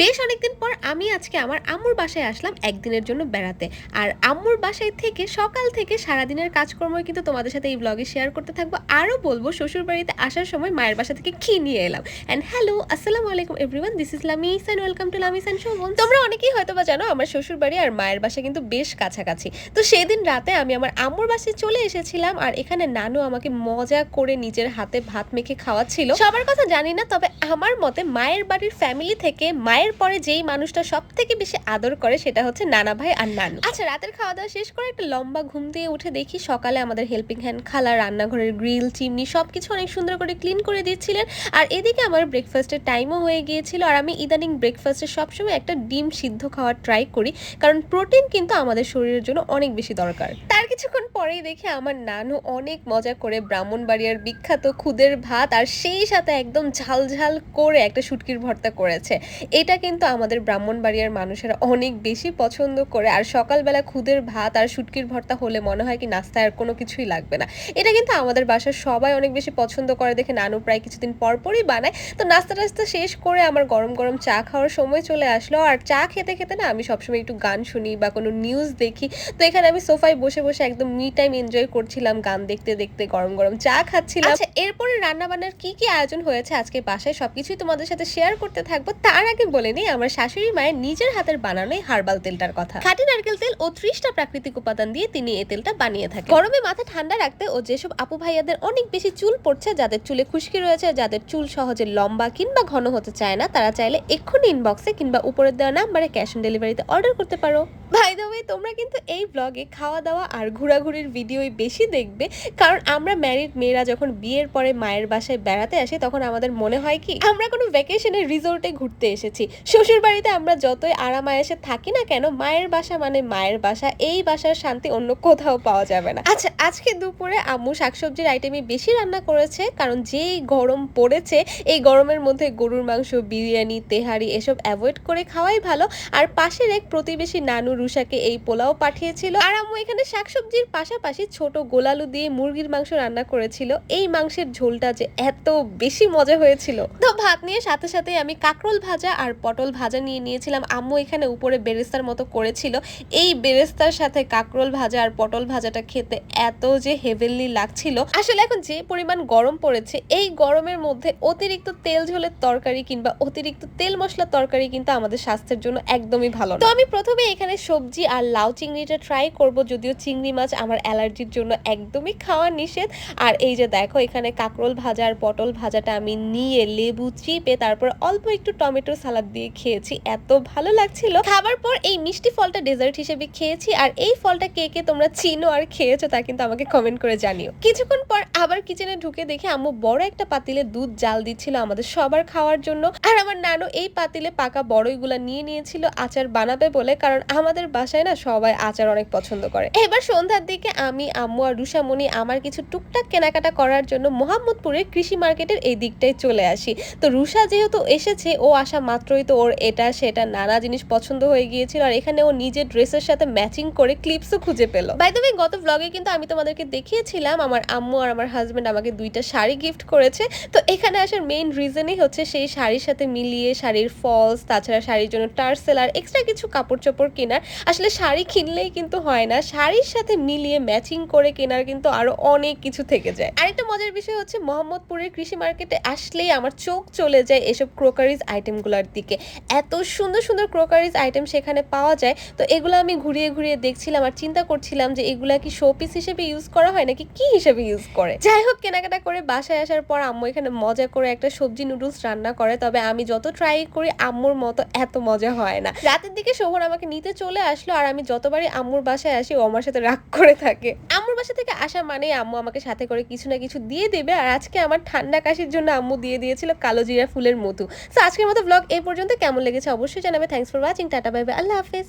বেশ অনেকদিন পর আমি আজকে আমার আম্মুর বাসায় আসলাম একদিনের জন্য বেড়াতে। আর আম্মুর বাসায় থেকে সকাল থেকে সারাদিনের কাজকর্ম কিন্তু তোমাদের সাথে এই ব্লগে শেয়ার করতে থাকব। আরও বলব শ্বশুর বাড়িতে আসার সময় মায়ের বাসা থেকে কি নিয়ে এলাম। অ্যান্ড হ্যালো আসসালামু আলাইকুম everyone this is Lamis and welcome to Lamis and Shovon তোমরা অনেকেই হয়তো বা জানো আমার শ্বশুর বাড়ি আর মায়ের বাসা কিন্তু বেশ কাছাকাছি। তো সেদিন রাতে আমি আমার আম্মুর বাসায় চলে এসেছিলাম আর এখানে নানু আমাকে মজা করে নিজের হাতে ভাত মেখে খাওয়াচ্ছিল। সবার কথা জানি না, তবে আমার মতে মায়ের বাড়ির ফ্যামিলি থেকে মায়ের পরে যেই মানুষটা সব থেকে বেশি আদর করে সেটা হচ্ছে নানা ভাই আর নানু। আচ্ছা রাতের খাওয়া দাওয়া শেষ করে একটা লম্বা ঘুম দিয়ে উঠে দেখি সকালে আমাদের হেল্পিং হ্যান্ড খালা, রান্নাঘরের গ্রিল চিমনি সবকিছু অনেক সুন্দর করে ক্লিন করে দিচ্ছিলেন। আর এদিকে আমার ব্রেকফাস্টের টাইমও হয়ে গিয়েছিল। আর আমি ইদানিং ব্রেকফাস্টে সবসময় একটা ডিম সিদ্ধ খাওয়ার ট্রাই করি, কারণ প্রোটিন কিন্তু আমাদের শরীরের জন্য অনেক বেশি দরকার। তার কিছুক্ষণ পরেই দেখে আমার নানু অনেক মজা করে ব্রাহ্মণবাড়িয়ার বিখ্যাত খুদের ভাত আর সেই সাথে একদম ঝাল ঝাল করে একটা শুটকির ভর্তা করেছে। এটা কিন্তু আমাদের ব্রাহ্মণবাড়িয়ার মানুষেরা অনেক বেশি পছন্দ করে। আর সকালবেলা খুদের ভাত আর শুটকির ভর্তা হলে মনে হয় কি নাস্তায় আর কোনো কিছুই লাগবে না। এটা কিন্তু আমাদের বাসার সবাই অনেক বেশি পছন্দ করে। দেখে নানু প্রায় কিছুদিন পর পরই বানায়। তো নাস্তা টাস্তা শেষ করে আমার গরম গরম চা খাওয়ার সময় চলে আসলো। আর চা খেতে খেতে না আমি সবসময় একটু গান শুনি বা কোনো নিউজ দেখি। তো এখানে আমি সোফায় বসে বসে একদম মি টাইম এনজয় করছিলাম গান দেখতে দেখতে, গরম গরম চা খাচ্ছিলাম। আচ্ছা এরপরে রান্নাবান্নার কি কি আয়োজন হয়েছে? আজকে বাসায় সবকিছুই তোমাদের সাথে শেয়ার করতে থাকব। তার আগে বলে নিই, আমার শাশুড়ি মায়ের নিজের হাতের বানানো হার্বাল তেলটার কথা। খাঁটি নারকেল তেল ও ত্রিশটা প্রাকৃতিক উপাদান দিয়ে তিনি এই তেলটা বানিয়ে থাকেন। গরমে মাথা ঠান্ডা রাখতে ও যেসব আপু ভাইয়াদের অনেক বেশি চুল পড়ছে, যাদের চুলে খুশকি রয়েছে, যাদের চুল সহজে লম্বা কিংবা ঘন হতে চায় না, তারা চাইলে এক্ষুনি ইনবক্সে কিংবা উপরের দেওয়া নাম্বারে ক্যাশ অন ডেলিভারিতে অর্ডার করতে পারো। ভাই দ্য ওয়ে তোমরা কিন্তু এই ব্লগে খাওয়া দাওয়া আর ঘোরাঘুরির ভিডিওই বেশি দেখবে। কারণ আমরা ম্যারিড মেয়েরা যখন বিয়ের পরে মায়ের বাসায় বেড়াতে আসি, তখন আমাদের মনে হয় কি, আমরা কোনো ভ্যাকেশনের রিসোর্টে ঘুরতে এসেছি। শ্বশুর বাড়িতে আমরা যতই আরাম আয়েসে থাকি না কেন, মায়ের বাসা মানে মায়ের বাসা, এই বাসার শান্তি অন্য কোথাও পাওয়া যাবে না। আচ্ছা আজকে দুপুরে আম্মু শাকসবজির আইটেমই বেশি রান্না করেছে, কারণ যেই গরম পড়েছে, এই গরমের মধ্যে গরুর মাংস, বিরিয়ানি, তেহারি, এসব অ্যাভয়েড করে খাওয়াই ভালো। আর পাশের এক প্রতিবেশী নানু রুষাকে এই পোলাও পাঠিয়েছিল। আর আম্মু এখানে শাকসবজির পাশাপাশি ছোট গোলালু দিয়ে মুরগির মাংস রান্না করেছিল। এই মাংসের ঝোলটা যে এত বেশি মজা হয়েছিল। তো ভাত নিয়ে সাথে সাথে আমি কাকরোল ভাজা আর পটল ভাজা নিয়ে নিয়েছিলাম। আম্মু এখানে উপরে বেরেস্তার মতো করেছিল। এই বেরেস্তার সাথে কাকরোল ভাজা আর পটল ভাজাটা খেতে এত যে হেভেনলি লাগছিল। আসলে এখন যে পরিমাণ গরম পড়েছে, এই গরমের মধ্যে অতিরিক্ত তেল ঝোলের তরকারি কিংবা অতিরিক্ত তেল মশলার তরকারি কিন্তু আমাদের স্বাস্থ্যের জন্য একদমই ভালো তো আমি প্রথমে এখানে সবজি আর লাউ চিংড়িটা ট্রাই করব, যদিও চিংড়ি মাছ আমার অ্যালার্জির জন্য একদমই খাওয়া নিষেধ। আর এই যে দেখো, এখানে কাকরোল ভাজা আর পটল ভাজাটা আমি নিয়ে লেবু চিপে তারপর অল্প একটু টমেটো সালাদ দিয়ে খেয়েছি। এত ভালো লাগছিল। খাবার পর এই মিষ্টি ফলটা ডেজার্ট হিসেবে খেয়েছি। আর এই ফলটা কে কে তোমরা চিনো আর খেয়েছো তা কিন্তু আমাকে কমেন্ট করে জানিও। কিছুক্ষণ পর আবার কিচেনে ঢুকে দেখে আম্মু বড় একটা পাতিলে দুধ জাল দিচ্ছিল আমাদের সবার খাওয়ার জন্য। আর আমার নানু এই পাতিলে পাকা বড়ইগুলা নিয়ে নিয়েছিল, আচার বানাবে বলে। কারণ আমাদের বাসায় না সবাই আচার অনেক পছন্দ করে। এবার সন্ধ্যার দিকে আমি, আম্মু আর রুষামণি আমার কিছু টুকটাক কেনাকাটা করার জন্য মোহাম্মদপুরের কৃষি মার্কেটের এই দিকটায় চলে আসি। তো রুষা যেহেতু এসেছে, ও আসা মাত্রই তো ওর এটা, সেটা নানা জিনিস পছন্দ হয়ে গিয়েছিল আর এখানে ও নিজের ড্রেসের সাথে ম্যাচিং করে ক্লিপসও খুঁজে পেল। বাই দ্য গত ব্লগে কিন্তু আমি তোমাদেরকে দেখিয়েছিলাম, আমার আম্মু আর আমার হাজব্যান্ড আমাকে দুইটা শাড়ি গিফট করেছে। তো এখানে আসার মেইন রিজনই হচ্ছে সেই শাড়ির সাথে মিলিয়ে শাড়ির ফলস তাছাড়া শাড়ির জন্য টার্সেল আর এক্সট্রা কিছু কাপড় চোপড় কেনার আসলে শাড়ি কিনলেই কিন্তু হয় না। শাড়ির সাথে মিলিয়ে ম্যাচিং করে কেনার কিন্তু আরও অনেক কিছু থেকে যায়। আরেকটা মজার বিষয় হচ্ছে মোহাম্মদপুরের কৃষি মার্কেটে আসলেই আমার চোখ চলে যায় এসব ক্রোকারিজ আইটেমগুলোর দিকে। এত সুন্দর সুন্দর ক্রোকারিজ আইটেম সেখানে পাওয়া যায়। তো এগুলো আমি ঘুরিয়ে ঘুরিয়ে দেখছিলাম আর চিন্তা করছিলাম যে এগুলা কি শোপিস হিসেবে ইউজ করা হয় নাকি কি হিসেবে ইউজ করে? যাই হোক, কেনাকাটা করে বাসায় আসার পর আম্মু এখানে মজা করে একটা সবজি নুডলস রান্না করে। তবে আমি যত ট্রাই করি, আম্মুর মতো এত মজা হয় না। রাতের দিকে শোভন আমাকে নিতে চলে আসলো আর আমি যতবারই আম্মুর বাসায় আসি, ও আমার সাথে রাগ করে থাকে। আম্মুর বাসা থেকে আসা মানে আম্মু আমাকে সাথে করে কিছু না কিছু দিয়ে দেবে আর আজকে আমার ঠান্ডা কাশির জন্য আম্মু দিয়ে দিয়েছিল কালো জিরা ফুলের মতো তো আজকের মতো ব্লগ এই পর্যন্ত। কেমন লেগেছে অবশ্যই জানাবে। Thanks for watching tata bye bye আল্লাহ হাফেজ।